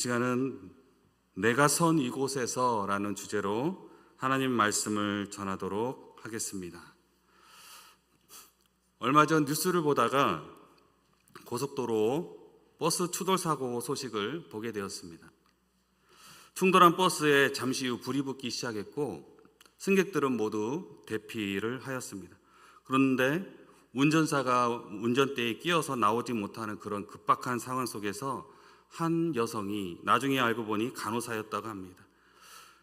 시간은 내가 선 이곳에서라는 주제로 하나님 말씀을 전하도록 하겠습니다. 얼마 전 뉴스를 보다가 고속도로 버스 추돌 사고 소식을 보게 되었습니다. 충돌한 버스에 잠시 후 불이 붙기 시작했고 승객들은 모두 대피를 하였습니다. 그런데 운전사가 운전대에 끼어서 나오지 못하는 그런 급박한 상황 속에서 한 여성이 나중에 알고 보니 간호사였다고 합니다.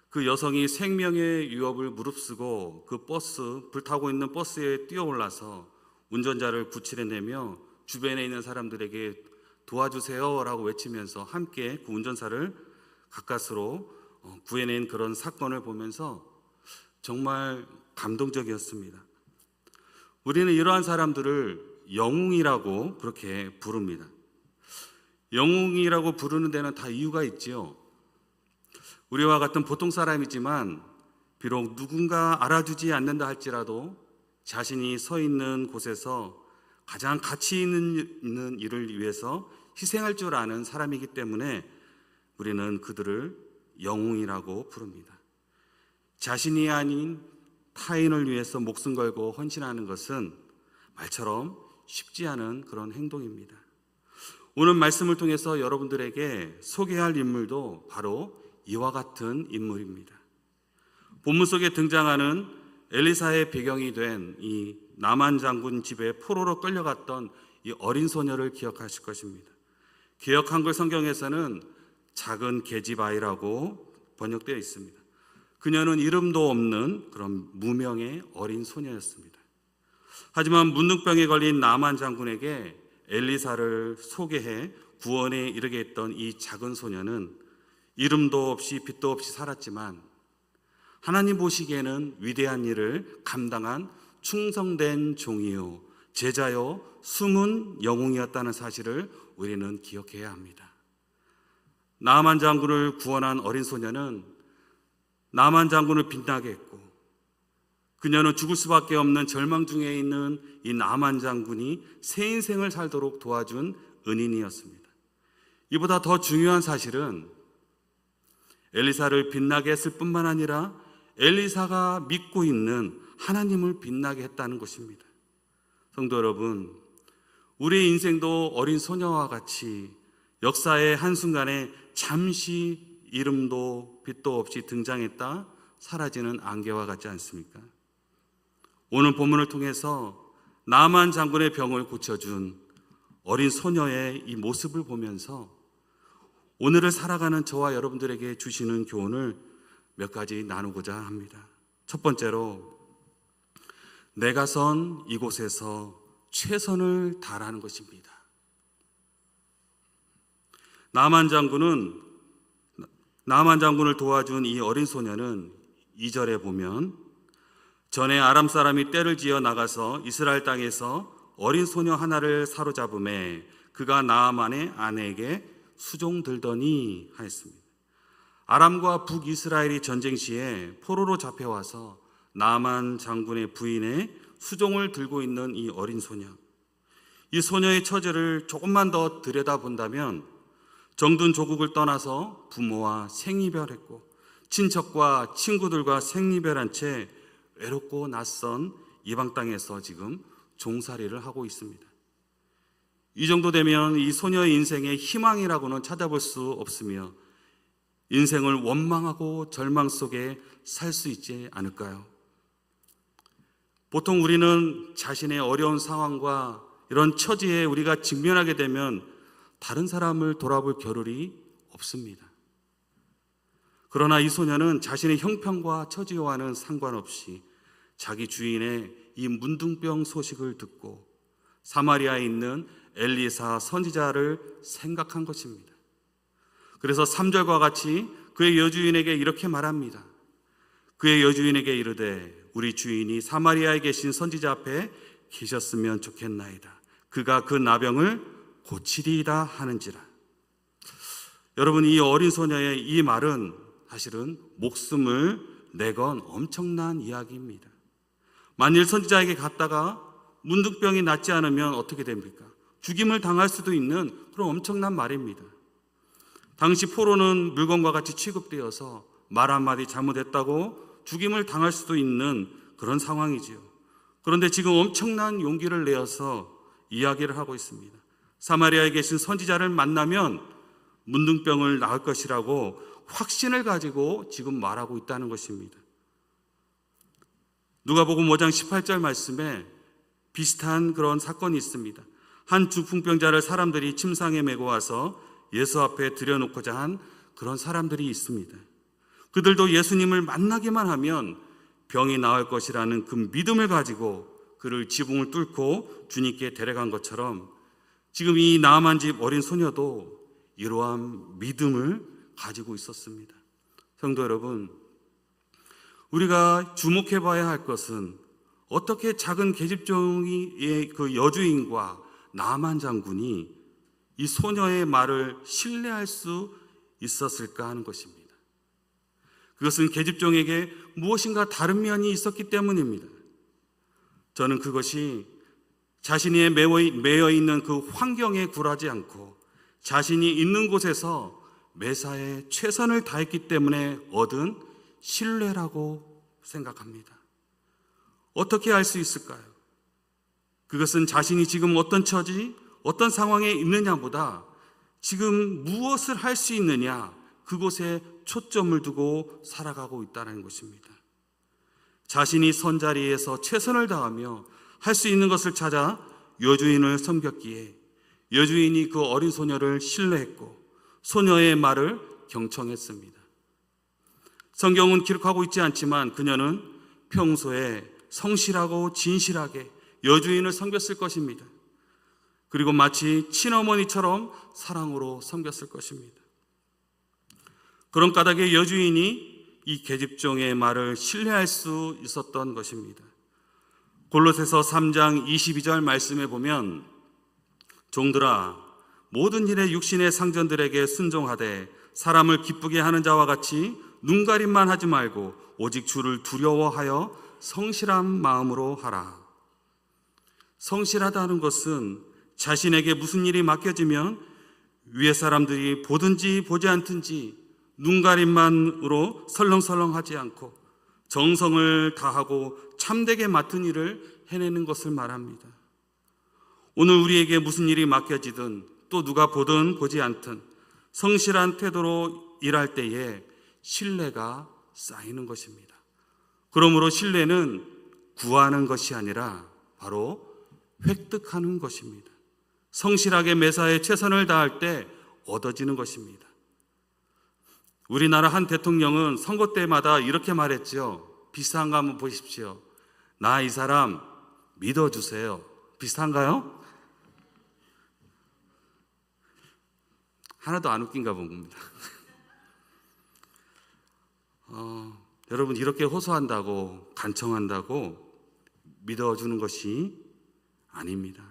그 여성이 생명의 위협을 무릅쓰고 그 버스 불타고 있는 버스에 뛰어올라서 운전자를 구출해내며 주변에 있는 사람들에게 도와주세요라고 외치면서 함께 그 운전사를 가까스로 어, 구해낸 그런 사건을 보면서 정말 감동적이었습니다. 우리는 이러한 사람들을 영웅이라고 그렇게 부릅니다. 영웅이라고 부르는 데는 다 이유가 있지요. 우리와 같은 보통 사람이지만 비록 누군가 알아주지 않는다 할지라도 자신이 서 있는 곳에서 가장 가치 있는 일을 위해서 희생할 줄 아는 사람이기 때문에 우리는 그들을 영웅이라고 부릅니다. 자신이 아닌 타인을 위해서 목숨 걸고 헌신하는 것은 말처럼 쉽지 않은 그런 행동입니다. 오늘 말씀을 통해서 여러분들에게 소개할 인물도 바로 이와 같은 인물입니다. 본문 속에 등장하는 엘리사의 배경이 된이 나만 장군 집에 포로로 끌려갔던 이 어린 소녀를 기억하실 것입니다. 개혁 한글 성경에서는 작은 계집 아이라고 번역되어 있습니다. 그녀는 이름도 없는 그런 무명의 어린 소녀였습니다. 하지만 문둥병에 걸린 나만 장군에게 엘리사를 소개해 구원에 이르게 했던 이 작은 소녀는 이름도 없이 빛도 없이 살았지만 하나님 보시기에는 위대한 일을 감당한 충성된 종이요 제자요 숨은 영웅이었다는 사실을 우리는 기억해야 합니다. 나만 장군을 구원한 어린 소녀는 나만 장군을 빛나게 했고 그녀는 죽을 수밖에 없는 절망 중에 있는 이 나만 장군이 새 인생을 살도록 도와준 은인이었습니다. 이보다 더 중요한 사실은 엘리사를 빛나게 했을 뿐만 아니라 엘리사가 믿고 있는 하나님을 빛나게 했다는 것입니다. 성도 여러분, 우리 인생도 어린 소녀와 같이 역사의 한순간에 잠시 이름도 빛도 없이 등장했다 사라지는 안개와 같지 않습니까? 오늘 본문을 통해서 나만 장군의 병을 고쳐준 어린 소녀의 이 모습을 보면서 오늘을 살아가는 저와 여러분들에게 주시는 교훈을 몇 가지 나누고자 합니다. 첫 번째로 내가 선 이곳에서 최선을 다하는 것입니다. 나만 장군은 나만 장군을 도와준 이 어린 소녀는 2절에 보면 전에 아람 사람이 떼를 지어 나가서 이스라엘 땅에서 어린 소녀 하나를 사로잡음에 그가 나아만의 아내에게 수종 들더니 하였습니다. 아람과 북이스라엘이 전쟁 시에 포로로 잡혀와서 나만 장군의 부인의 수종을 들고 있는 이 어린 소녀. 이 소녀의 처지를 조금만 더 들여다본다면 정든 조국을 떠나서 부모와 생이별했고 친척과 친구들과 생이별한 채 외롭고 낯선 이방 땅에서 지금 종살이를 하고 있습니다. 이 정도 되면 이 소녀의 인생의 희망이라고는 찾아볼 수 없으며 인생을 원망하고 절망 속에 살 수 있지 않을까요? 보통 우리는 자신의 어려운 상황과 이런 처지에 우리가 직면하게 되면 다른 사람을 돌아볼 겨를이 없습니다. 그러나 이 소녀는 자신의 형편과 처지와는 상관없이 자기 주인의 이 문둥병 소식을 듣고 사마리아에 있는 엘리사 선지자를 생각한 것입니다. 그래서 3절과 같이 그의 여주인에게 이렇게 말합니다. 그의 여주인에게 이르되 우리 주인이 사마리아에 계신 선지자 앞에 계셨으면 좋겠나이다. 그가 그 나병을 고치리이다 하는지라. 여러분 이 어린 소녀의 이 말은 사실은 목숨을 내건 엄청난 이야기입니다. 만일 선지자에게 갔다가 문득병이 낫지 않으면 어떻게 됩니까? 죽임을 당할 수도 있는 그런 엄청난 말입니다. 당시 포로는 물건과 같이 취급되어서 말 한마디 잘못했다고 죽임을 당할 수도 있는 그런 상황이지요. 그런데 지금 엄청난 용기를 내어서 이야기를 하고 있습니다. 사마리아에 계신 선지자를 만나면 문둥병을 나을 것이라고 확신을 가지고 지금 말하고 있다는 것입니다. 누가복음 5장 18절 말씀에 비슷한 그런 사건이 있습니다. 한 중풍병자를 사람들이 침상에 메고 와서 예수 앞에 들여놓고자 한 그런 사람들이 있습니다. 그들도 예수님을 만나기만 하면 병이 나을 것이라는 그 믿음을 가지고 그를 지붕을 뚫고 주님께 데려간 것처럼 지금 이 나만 집 어린 소녀도 이러한 믿음을 가지고 있었습니다. 성도 여러분, 우리가 주목해 봐야 할 것은 어떻게 작은 계집종이의 그 여주인과 나만 장군이 이 소녀의 말을 신뢰할 수 있었을까 하는 것입니다. 그것은 계집종에게 무엇인가 다른 면이 있었기 때문입니다. 저는 그것이 자신이 매여 있는 그 환경에 굴하지 않고 자신이 있는 곳에서 매사에 최선을 다했기 때문에 얻은 신뢰라고 생각합니다. 어떻게 알 수 있을까요? 그것은 자신이 지금 어떤 처지, 어떤 상황에 있느냐보다 지금 무엇을 할 수 있느냐, 그곳에 초점을 두고 살아가고 있다는 것입니다. 자신이 선 자리에서 최선을 다하며 할 수 있는 것을 찾아 여주인을 섬겼기에 여주인이 그 어린 소녀를 신뢰했고 소녀의 말을 경청했습니다. 성경은 기록하고 있지 않지만 그녀는 평소에 성실하고 진실하게 여주인을 섬겼을 것입니다. 그리고 마치 친어머니처럼 사랑으로 섬겼을 것입니다. 그런 까닭에 여주인이 이 계집종의 말을 신뢰할 수 있었던 것입니다. 골로새서 3장 22절 말씀에 보면 종들아 모든 일에 육신의 상전들에게 순종하되 사람을 기쁘게 하는 자와 같이 눈가림만 하지 말고 오직 주를 두려워하여 성실한 마음으로 하라. 성실하다는 것은 자신에게 무슨 일이 맡겨지면 위에 사람들이 보든지 보지 않든지 눈가림만으로 설렁설렁하지 않고 정성을 다하고 참되게 맡은 일을 해내는 것을 말합니다. 오늘 우리에게 무슨 일이 맡겨지든 또 누가 보든 보지 않든 성실한 태도로 일할 때에 신뢰가 쌓이는 것입니다. 그러므로 신뢰는 구하는 것이 아니라 바로 획득하는 것입니다. 성실하게 매사에 최선을 다할 때 얻어지는 것입니다. 우리나라 한 대통령은 선거 때마다 이렇게 말했죠. 비슷한 거 한번 보십시오. 나 이 사람 믿어주세요. 비슷한가요? 하나도 안 웃긴가 봅니다. 어, 여러분 이렇게 호소한다고 간청한다고 믿어주는 것이 아닙니다.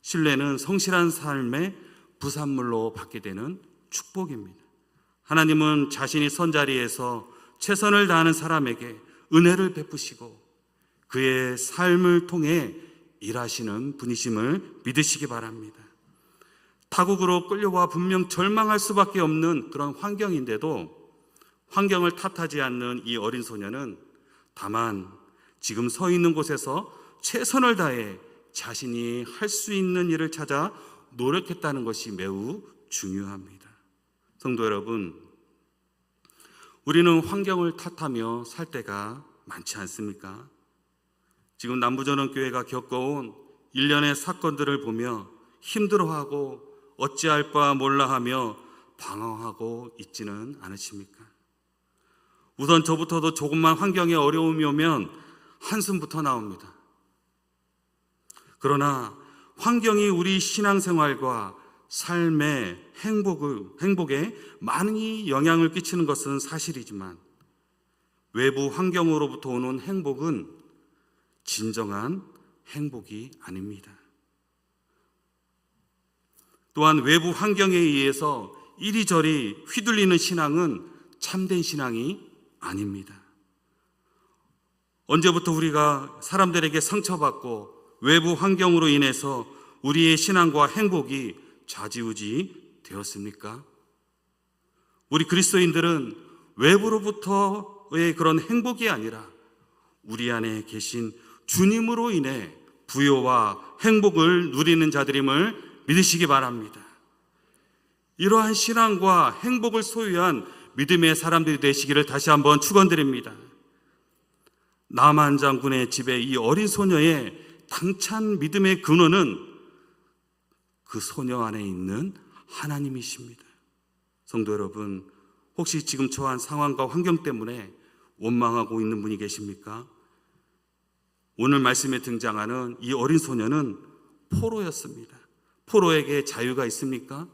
신뢰는 성실한 삶의 부산물로 받게 되는 축복입니다. 하나님은 자신이 선 자리에서 최선을 다하는 사람에게 은혜를 베푸시고 그의 삶을 통해 일하시는 분이심을 믿으시기 바랍니다. 타국으로 끌려와 분명 절망할 수밖에 없는 그런 환경인데도 환경을 탓하지 않는 이 어린 소녀는 다만 지금 서 있는 곳에서 최선을 다해 자신이 할 수 있는 일을 찾아 노력했다는 것이 매우 중요합니다. 성도 여러분, 우리는 환경을 탓하며 살 때가 많지 않습니까? 지금 남부전원교회가 겪어온 일련의 사건들을 보며 힘들어하고 어찌할 바 몰라 하며 방황하고 있지는 않으십니까? 우선 저부터도 조금만 환경에 어려움이 오면 한숨부터 나옵니다. 그러나 환경이 우리 신앙생활과 삶의 행복을, 행복에 많이 영향을 끼치는 것은 사실이지만 외부 환경으로부터 오는 행복은 진정한 행복이 아닙니다. 또한 외부 환경에 의해서 이리저리 휘둘리는 신앙은 참된 신앙이 아닙니다. 언제부터 우리가 사람들에게 상처받고 외부 환경으로 인해서 우리의 신앙과 행복이 좌지우지 되었습니까? 우리 그리스도인들은 외부로부터의 그런 행복이 아니라 우리 안에 계신 주님으로 인해 부요와 행복을 누리는 자들임을 믿으시기 바랍니다. 이러한 신앙과 행복을 소유한 믿음의 사람들이 되시기를 다시 한번 축원드립니다. 나만 장군의 집에 이 어린 소녀의 당찬 믿음의 근원은 그 소녀 안에 있는 하나님이십니다. 성도 여러분, 혹시 지금 처한 상황과 환경 때문에 원망하고 있는 분이 계십니까? 오늘 말씀에 등장하는 이 어린 소녀는 포로였습니다. 포로에게 자유가 있습니까?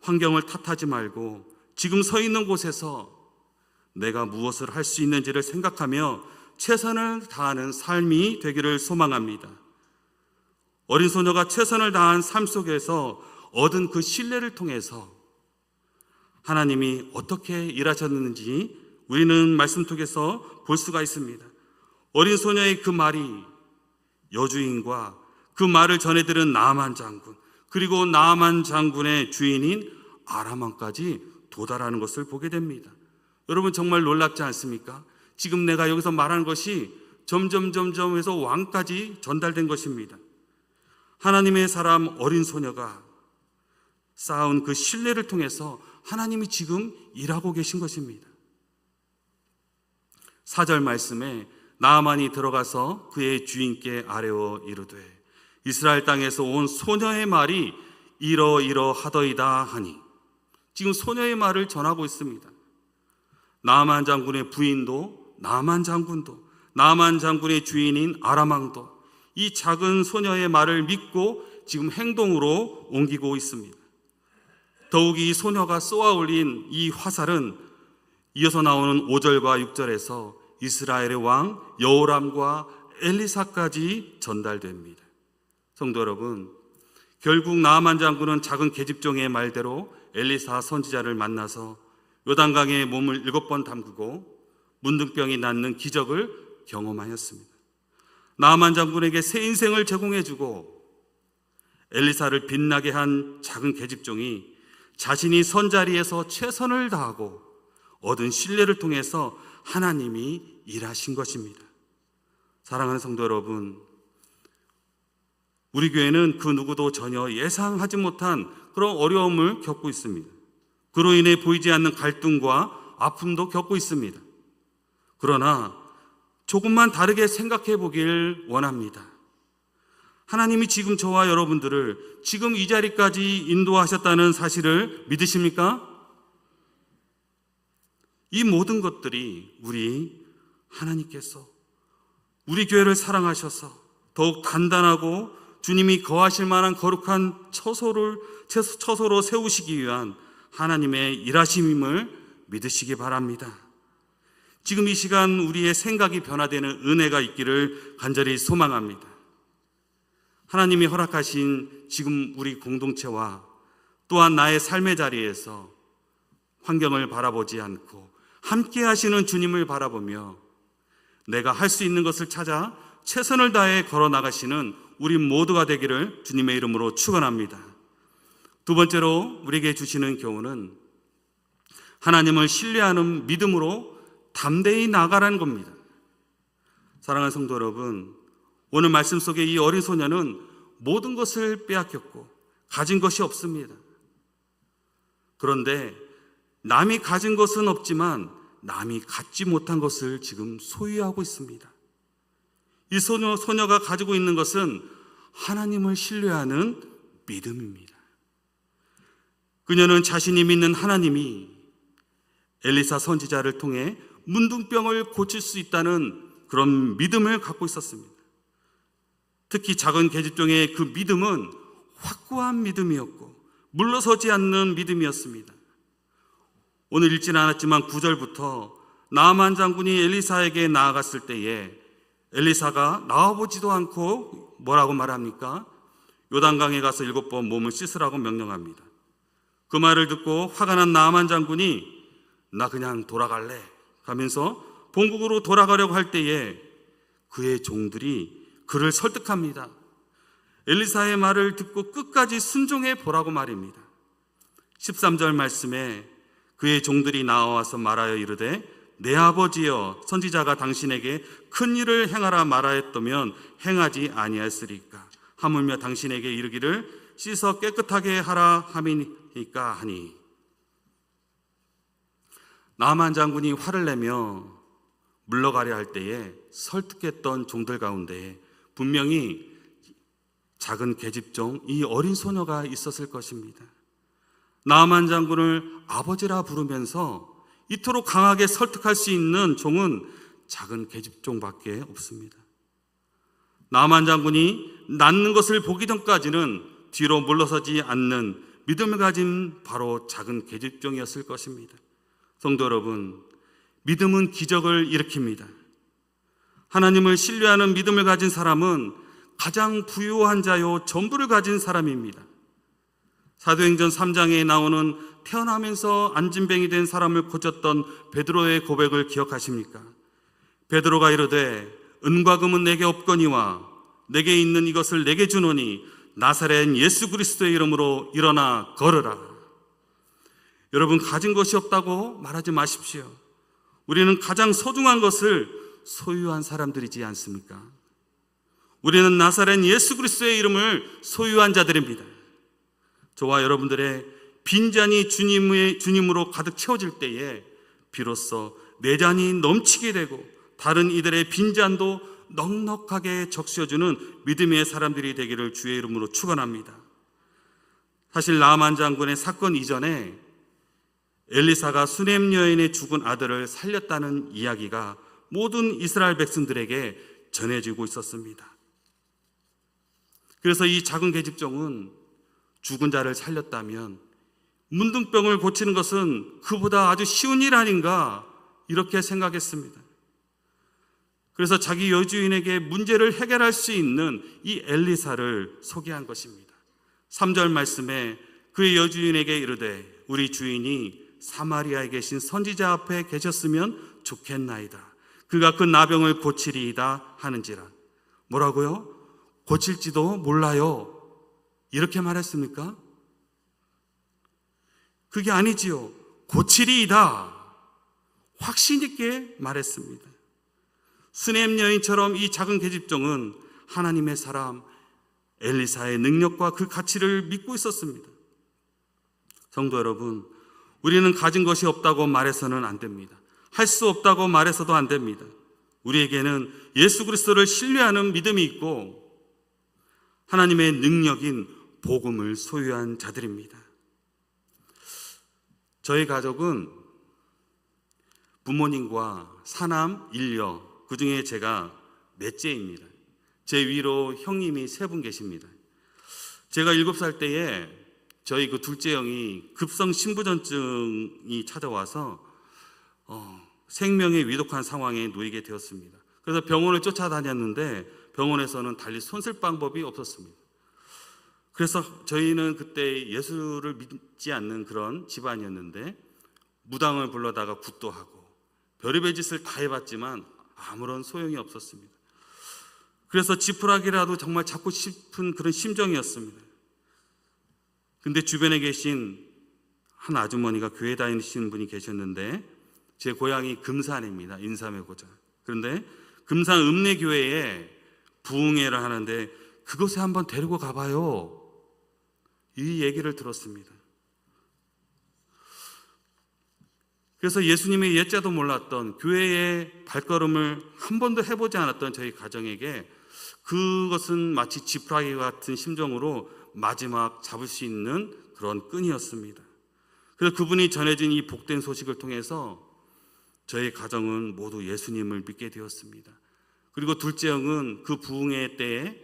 환경을 탓하지 말고 지금 서 있는 곳에서 내가 무엇을 할 수 있는지를 생각하며 최선을 다하는 삶이 되기를 소망합니다. 어린 소녀가 최선을 다한 삶 속에서 얻은 그 신뢰를 통해서 하나님이 어떻게 일하셨는지 우리는 말씀 속에서 볼 수가 있습니다. 어린 소녀의 그 말이 여주인과 그 말을 전해 들은 나만 장군 그리고 나만 장군의 주인인 아람왕까지 도달하는 것을 보게 됩니다. 여러분 정말 놀랍지 않습니까? 지금 내가 여기서 말하는 것이 점점 점점 해서 왕까지 전달된 것입니다. 하나님의 사람 어린 소녀가 쌓은 그 신뢰를 통해서 하나님이 지금 일하고 계신 것입니다. 사절 말씀에 나만이 들어가서 그의 주인께 아뢰어 이르되 이스라엘 땅에서 온 소녀의 말이 이러이러 하더이다 하니 지금 소녀의 말을 전하고 있습니다. 나만 장군의 부인도 나만 장군도 나만 장군의 주인인 아람왕도 이 작은 소녀의 말을 믿고 지금 행동으로 옮기고 있습니다. 더욱이 이 소녀가 쏘아 올린 이 화살은 이어서 나오는 5절과 6절에서 이스라엘의 왕 여호람과 엘리사까지 전달됩니다. 성도 여러분, 결국 나아만 장군은 작은 계집종의 말대로 엘리사 선지자를 만나서 요단강에 몸을 일곱 번 담그고 문둥병이 낫는 기적을 경험하였습니다. 나아만 장군에게 새 인생을 제공해주고 엘리사를 빛나게 한 작은 계집종이 자신이 선 자리에서 최선을 다하고 얻은 신뢰를 통해서 하나님이 일하신 것입니다. 사랑하는 성도 여러분, 우리 교회는 그 누구도 전혀 예상하지 못한 그런 어려움을 겪고 있습니다. 그로 인해 보이지 않는 갈등과 아픔도 겪고 있습니다. 그러나 조금만 다르게 생각해 보길 원합니다. 하나님이 지금 저와 여러분들을 지금 이 자리까지 인도하셨다는 사실을 믿으십니까? 이 모든 것들이 우리 하나님께서 우리 교회를 사랑하셔서 더욱 단단하고 주님이 거하실 만한 거룩한 처소를 처소로 세우시기 위한 하나님의 일하심임을 믿으시기 바랍니다. 지금 이 시간 우리의 생각이 변화되는 은혜가 있기를 간절히 소망합니다. 하나님이 허락하신 지금 우리 공동체와 또한 나의 삶의 자리에서 환경을 바라보지 않고 함께 하시는 주님을 바라보며 내가 할 수 있는 것을 찾아 최선을 다해 걸어 나가시는 우리 모두가 되기를 주님의 이름으로 축원합니다. 두 번째로 우리에게 주시는 교훈은 하나님을 신뢰하는 믿음으로 담대히 나가라는 겁니다. 사랑하는 성도 여러분, 오늘 말씀 속에 이 어린 소녀는 모든 것을 빼앗겼고 가진 것이 없습니다. 그런데 남이 가진 것은 없지만 남이 갖지 못한 것을 지금 소유하고 있습니다. 이 소녀, 소녀가 가지고 있는 것은 하나님을 신뢰하는 믿음입니다. 그녀는 자신이 믿는 하나님이 엘리사 선지자를 통해 문둥병을 고칠 수 있다는 그런 믿음을 갖고 있었습니다. 특히 작은 계집종의 그 믿음은 확고한 믿음이었고 물러서지 않는 믿음이었습니다. 오늘 읽지는 않았지만 9절부터 나만 장군이 엘리사에게 나아갔을 때에 엘리사가 나와보지도 않고 뭐라고 말합니까? 요단강에 가서 일곱 번 몸을 씻으라고 명령합니다. 그 말을 듣고 화가 난 나만 장군이 나 그냥 돌아갈래 가면서 본국으로 돌아가려고 할 때에 그의 종들이 그를 설득합니다. 엘리사의 말을 듣고 끝까지 순종해 보라고 말입니다. 13절 말씀에 그의 종들이 나와서 말하여 이르되 내 아버지여 선지자가 당신에게 큰 일을 행하라 말하였다면 행하지 아니하였으리까 하물며 당신에게 이르기를 씻어 깨끗하게 하라 함이니까 하니 나만 장군이 화를 내며 물러가려 할 때에 설득했던 종들 가운데 분명히 작은 계집종 이 어린 소녀가 있었을 것입니다. 나만 장군을 아버지라 부르면서 이토록 강하게 설득할 수 있는 종은 작은 계집종밖에 없습니다. 나만 장군이 낫는 것을 보기 전까지는 뒤로 물러서지 않는 믿음을 가진 바로 작은 계집종이었을 것입니다. 성도 여러분, 믿음은 기적을 일으킵니다. 하나님을 신뢰하는 믿음을 가진 사람은 가장 부유한 자요 전부를 가진 사람입니다. 사도행전 3장에 나오는 태어나면서 안진뱅이 된 사람을 고쳤던 베드로의 고백을 기억하십니까? 베드로가 이르되 은과 금은 내게 없거니와 내게 있는 이것을 내게 주노니 나사렛 예수 그리스도의 이름으로 일어나 걸으라. 여러분 가진 것이 없다고 말하지 마십시오. 우리는 가장 소중한 것을 소유한 사람들이지 않습니까? 우리는 나사렛 예수 그리스도의 이름을 소유한 자들입니다. 저와 여러분들의 빈잔이 주님의 주님으로 가득 채워질 때에 비로소 내 잔이 넘치게 되고 다른 이들의 빈잔도 넉넉하게 적셔주는 믿음의 사람들이 되기를 주의 이름으로 축원합니다. 사실 나만 장군의 사건 이전에 엘리사가 수넴 여인의 죽은 아들을 살렸다는 이야기가 모든 이스라엘 백성들에게 전해지고 있었습니다. 그래서 이 작은 계집종은 죽은 자를 살렸다면 문둥병을 고치는 것은 그보다 아주 쉬운 일 아닌가 이렇게 생각했습니다. 그래서 자기 여주인에게 문제를 해결할 수 있는 이 엘리사를 소개한 것입니다. 3절 말씀에 그의 여주인에게 이르되 우리 주인이 사마리아에 계신 선지자 앞에 계셨으면 좋겠나이다. 그가 그 나병을 고치리이다 하는지라. 뭐라고요? 고칠지도 몰라요. 이렇게 말했습니까? 그게 아니지요. 고치리이다. 확신 있게 말했습니다. 스넴 여인처럼 이 작은 계집종은 하나님의 사람 엘리사의 능력과 그 가치를 믿고 있었습니다. 성도 여러분, 우리는 가진 것이 없다고 말해서는 안 됩니다. 할 수 없다고 말해서도 안 됩니다. 우리에게는 예수 그리스도를 신뢰하는 믿음이 있고 하나님의 능력인 복음을 소유한 자들입니다. 저희 가족은 부모님과 사남, 일녀, 그 중에 제가 넷째입니다. 제 위로 형님이 세 분 계십니다. 제가 일곱 살 때에 저희 그 둘째 형이 급성 신부전증이 찾아와서 어, 생명의 위독한 상황에 놓이게 되었습니다. 그래서 병원을 쫓아다녔는데 병원에서는 달리 손쓸 방법이 없었습니다. 그래서 저희는 그때 예수를 믿지 않는 그런 집안이었는데 무당을 불러다가 굿도 하고 별의별 짓을 다 해봤지만 아무런 소용이 없었습니다. 그래서 지푸라기라도 정말 잡고 싶은 그런 심정이었습니다. 근데 주변에 계신 한 아주머니가 교회 다니시는 분이 계셨는데 제 고향이 금산입니다. 인삼의 고장. 그런데 금산 읍내교회에 부흥회를 하는데 그곳에 한번 데리고 가봐요. 이 얘기를 들었습니다. 그래서 예수님의 예자도 몰랐던 교회의 발걸음을 한 번도 해보지 않았던 저희 가정에게 그것은 마치 지푸라기 같은 심정으로 마지막 잡을 수 있는 그런 끈이었습니다. 그래서 그분이 전해진 이 복된 소식을 통해서 저희 가정은 모두 예수님을 믿게 되었습니다. 그리고 둘째 형은 그 부흥회 때에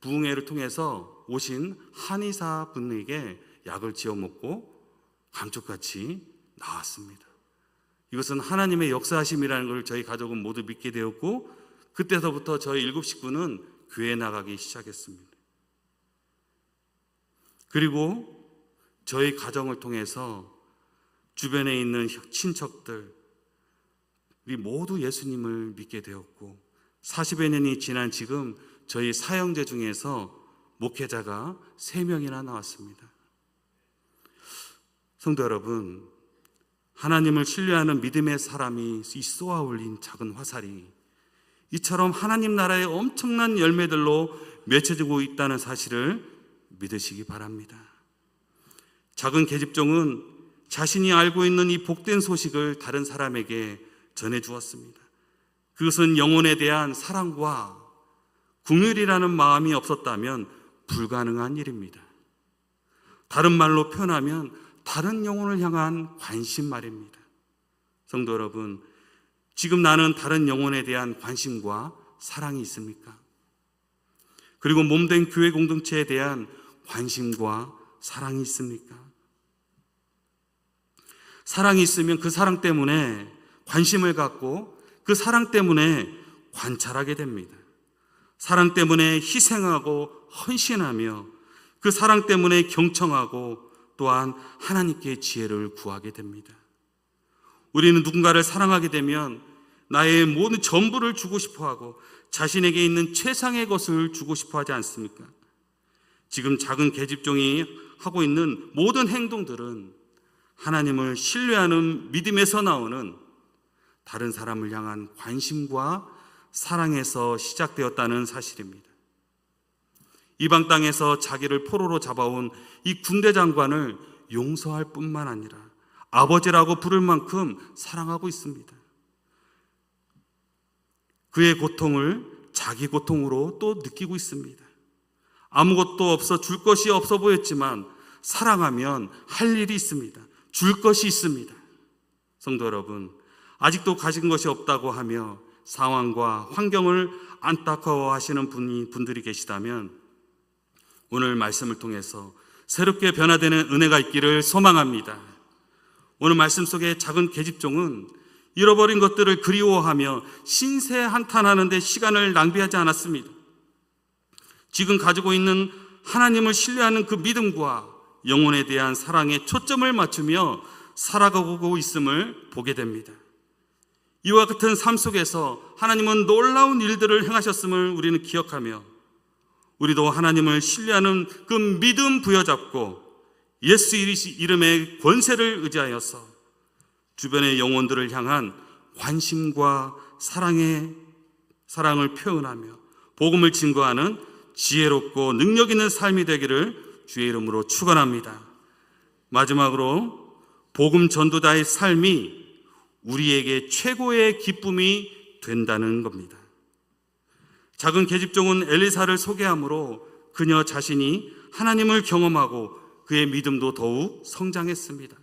부흥회를 통해서 오신 한의사 분에게 약을 지어 먹고 감쪽같이 나왔습니다. 이것은 하나님의 역사하심이라는 걸 저희 가족은 모두 믿게 되었고 그때서부터 저희 일곱 식구는 교회 나가기 시작했습니다. 그리고 저희 가정을 통해서 주변에 있는 친척들 우리 모두 예수님을 믿게 되었고 40여 년이 지난 지금 저희 사형제 중에서 목회자가 3명이나 나왔습니다. 성도 여러분, 하나님을 신뢰하는 믿음의 사람이 이 쏘아 올린 작은 화살이 이처럼 하나님 나라의 엄청난 열매들로 맺혀지고 있다는 사실을 믿으시기 바랍니다. 작은 계집종은 자신이 알고 있는 이 복된 소식을 다른 사람에게 전해 주었습니다. 그것은 영혼에 대한 사랑과 궁율이라는 마음이 없었다면 불가능한 일입니다. 다른 말로 표현하면 다른 영혼을 향한 관심 말입니다. 성도 여러분, 지금 나는 다른 영혼에 대한 관심과 사랑이 있습니까? 그리고 몸된 교회 공동체에 대한 관심과 사랑이 있습니까? 사랑이 있으면 그 사랑 때문에 관심을 갖고 그 사랑 때문에 관찰하게 됩니다. 사랑 때문에 희생하고 헌신하며 그 사랑 때문에 경청하고 또한 하나님께 지혜를 구하게 됩니다. 우리는 누군가를 사랑하게 되면 나의 모든 전부를 주고 싶어 하고 자신에게 있는 최상의 것을 주고 싶어 하지 않습니까? 지금 작은 계집종이 하고 있는 모든 행동들은 하나님을 신뢰하는 믿음에서 나오는 다른 사람을 향한 관심과 사랑에서 시작되었다는 사실입니다. 이방 땅에서 자기를 포로로 잡아온 이 군대 장관을 용서할 뿐만 아니라 아버지라고 부를 만큼 사랑하고 있습니다. 그의 고통을 자기 고통으로 또 느끼고 있습니다. 아무것도 없어 줄 것이 없어 보였지만 사랑하면 할 일이 있습니다. 줄 것이 있습니다. 성도 여러분, 아직도 가진 것이 없다고 하며 상황과 환경을 안타까워 하시는 분이, 분들이 계시다면 오늘 말씀을 통해서 새롭게 변화되는 은혜가 있기를 소망합니다. 오늘 말씀 속에 작은 계집종은 잃어버린 것들을 그리워하며 신세 한탄하는데 시간을 낭비하지 않았습니다. 지금 가지고 있는 하나님을 신뢰하는 그 믿음과 영혼에 대한 사랑에 초점을 맞추며 살아가고 있음을 보게 됩니다. 이와 같은 삶 속에서 하나님은 놀라운 일들을 행하셨음을 우리는 기억하며 우리도 하나님을 신뢰하는 그 믿음 부여잡고 예수 이름의 권세를 의지하여서 주변의 영혼들을 향한 관심과 사랑의 사랑을 표현하며 복음을 증거하는 지혜롭고 능력 있는 삶이 되기를 주의 이름으로 축원합니다. 마지막으로 복음 전도자의 삶이 우리에게 최고의 기쁨이 된다는 겁니다. 작은 계집종은 엘리사를 소개함으로 그녀 자신이 하나님을 경험하고 그의 믿음도 더욱 성장했습니다.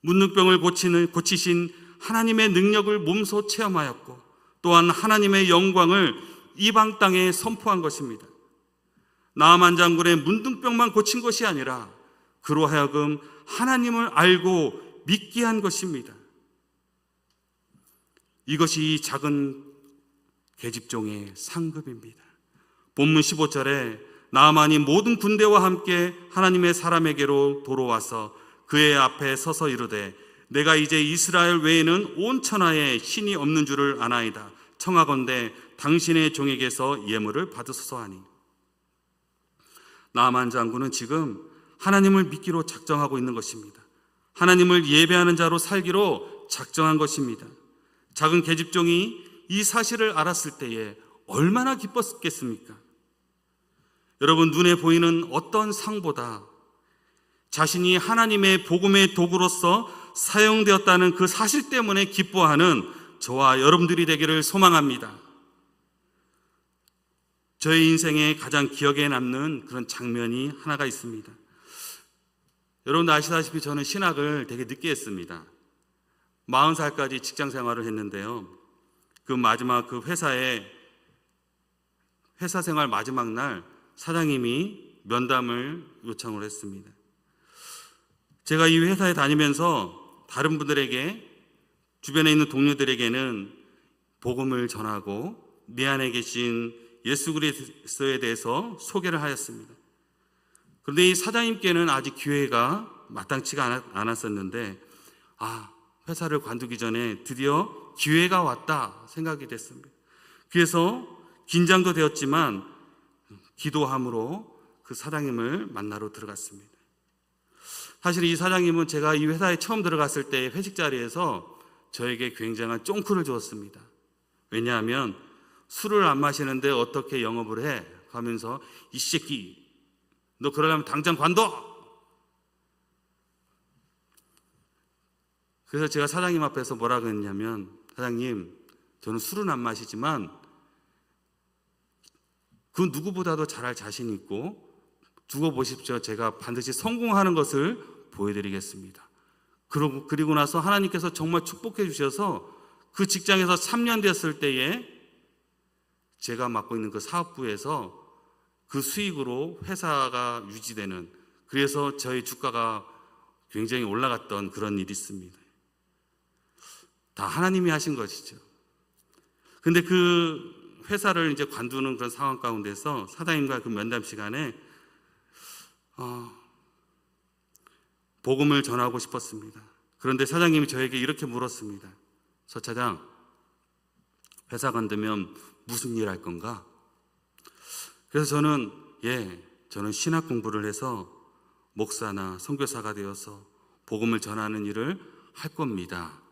문둥병을 고치는 고치신 하나님의 능력을 몸소 체험하였고 또한 하나님의 영광을 이방 땅에 선포한 것입니다. 나만 장군의 문둥병만 고친 것이 아니라 그로 하여금 하나님을 알고 믿게 한 것입니다. 이것이 작은 계집종의 상급입니다. 본문 15절에 나만이 모든 군대와 함께 하나님의 사람에게로 돌아와서 그의 앞에 서서 이르되 내가 이제 이스라엘 외에는 온 천하에 신이 없는 줄을 아나이다. 청하건대 당신의 종에게서 예물을 받으소서 하니. 나만 장군은 지금 하나님을 믿기로 작정하고 있는 것입니다. 하나님을 예배하는 자로 살기로 작정한 것입니다. 작은 계집종이 이 사실을 알았을 때에 얼마나 기뻤겠습니까? 여러분, 눈에 보이는 어떤 상보다 자신이 하나님의 복음의 도구로서 사용되었다는 그 사실 때문에 기뻐하는 저와 여러분들이 되기를 소망합니다. 저의 인생에 가장 기억에 남는 그런 장면이 하나가 있습니다. 여러분도 아시다시피 저는 신학을 되게 늦게 했습니다. 40살까지 직장 생활을 했는데요. 그 마지막 그 회사에 회사 생활 마지막 날 사장님이 면담을 요청을 했습니다. 제가 이 회사에 다니면서 다른 분들에게 주변에 있는 동료들에게는 복음을 전하고 내 안에 계신 예수 그리스도에 대해서 소개를 하였습니다. 그런데 이 사장님께는 아직 기회가 마땅치가 않았었는데 아 회사를 관두기 전에 드디어 기회가 왔다 생각이 됐습니다. 그래서 긴장도 되었지만 기도함으로 그 사장님을 만나러 들어갔습니다. 사실 이 사장님은 제가 이 회사에 처음 들어갔을 때 회식 자리에서 저에게 굉장한 쫑크를 주었습니다. 왜냐하면 술을 안 마시는데 어떻게 영업을 해? 하면서 이 새끼 너 그러려면 당장 관둬! 그래서 제가 사장님 앞에서 뭐라 그랬냐면 사장님 저는 술은 안 마시지만 그 누구보다도 잘할 자신 있고 두고 보십시오. 제가 반드시 성공하는 것을 보여드리겠습니다. 그러고 그리고 나서 하나님께서 정말 축복해 주셔서 그 직장에서 3년 됐을 때에 제가 맡고 있는 그 사업부에서 그 수익으로 회사가 유지되는 그래서 저희 주가가 굉장히 올라갔던 그런 일이 있습니다. 다 하나님이 하신 것이죠. 근데 그 회사를 이제 관두는 그런 상황 가운데서 사장님과 그 면담 시간에 어, 복음을 전하고 싶었습니다. 그런데 사장님이 저에게 이렇게 물었습니다. 서 차장, 회사 관두면 무슨 일 할 건가? 그래서 저는 예, 저는 신학 공부를 해서 목사나 선교사가 되어서 복음을 전하는 일을 할 겁니다.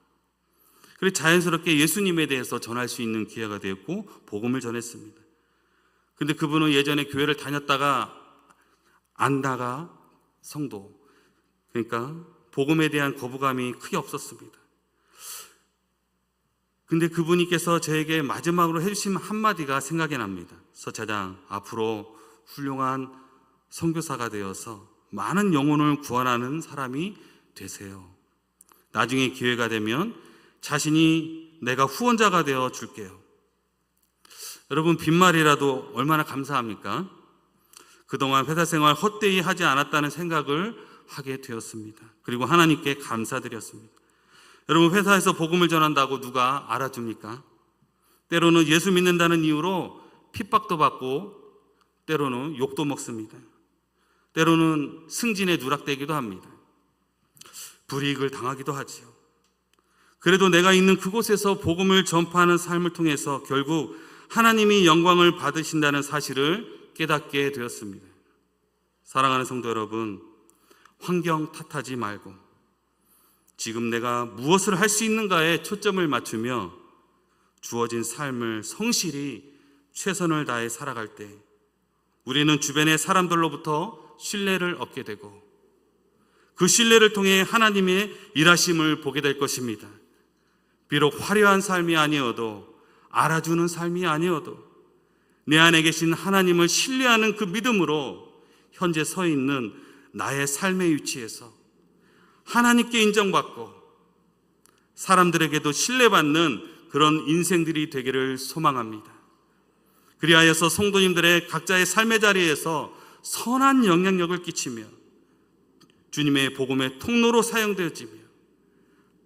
그래 자연스럽게 예수님에 대해서 전할 수 있는 기회가 되었고 복음을 전했습니다. 근데 그분은 예전에 교회를 다녔다가 안다가 성도 그러니까 복음에 대한 거부감이 크게 없었습니다. 근데 그분께서 저에게 마지막으로 해주신 한마디가 생각이 납니다. 서차장 앞으로 훌륭한 선교사가 되어서 많은 영혼을 구원하는 사람이 되세요. 나중에 기회가 되면 자신이 내가 후원자가 되어 줄게요. 여러분 빈말이라도 얼마나 감사합니까? 그동안 회사 생활 헛되이 하지 않았다는 생각을 하게 되었습니다. 그리고 하나님께 감사드렸습니다. 여러분 회사에서 복음을 전한다고 누가 알아줍니까? 때로는 예수 믿는다는 이유로 핍박도 받고 때로는 욕도 먹습니다. 때로는 승진에 누락되기도 합니다. 불이익을 당하기도 하지요. 그래도 내가 있는 그곳에서 복음을 전파하는 삶을 통해서 결국 하나님이 영광을 받으신다는 사실을 깨닫게 되었습니다. 사랑하는 성도 여러분, 환경 탓하지 말고 지금 내가 무엇을 할 수 있는가에 초점을 맞추며 주어진 삶을 성실히 최선을 다해 살아갈 때 우리는 주변의 사람들로부터 신뢰를 얻게 되고 그 신뢰를 통해 하나님의 일하심을 보게 될 것입니다. 비록 화려한 삶이 아니어도 알아주는 삶이 아니어도 내 안에 계신 하나님을 신뢰하는 그 믿음으로 현재 서 있는 나의 삶의 위치에서 하나님께 인정받고 사람들에게도 신뢰받는 그런 인생들이 되기를 소망합니다. 그리하여서 성도님들의 각자의 삶의 자리에서 선한 영향력을 끼치며 주님의 복음의 통로로 사용되어지며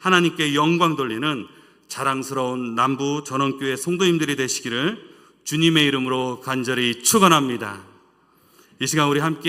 하나님께 영광 돌리는 자랑스러운 남부 전원교회 성도님들이 되시기를 주님의 이름으로 간절히 축원합니다. 이 시간 우리 함께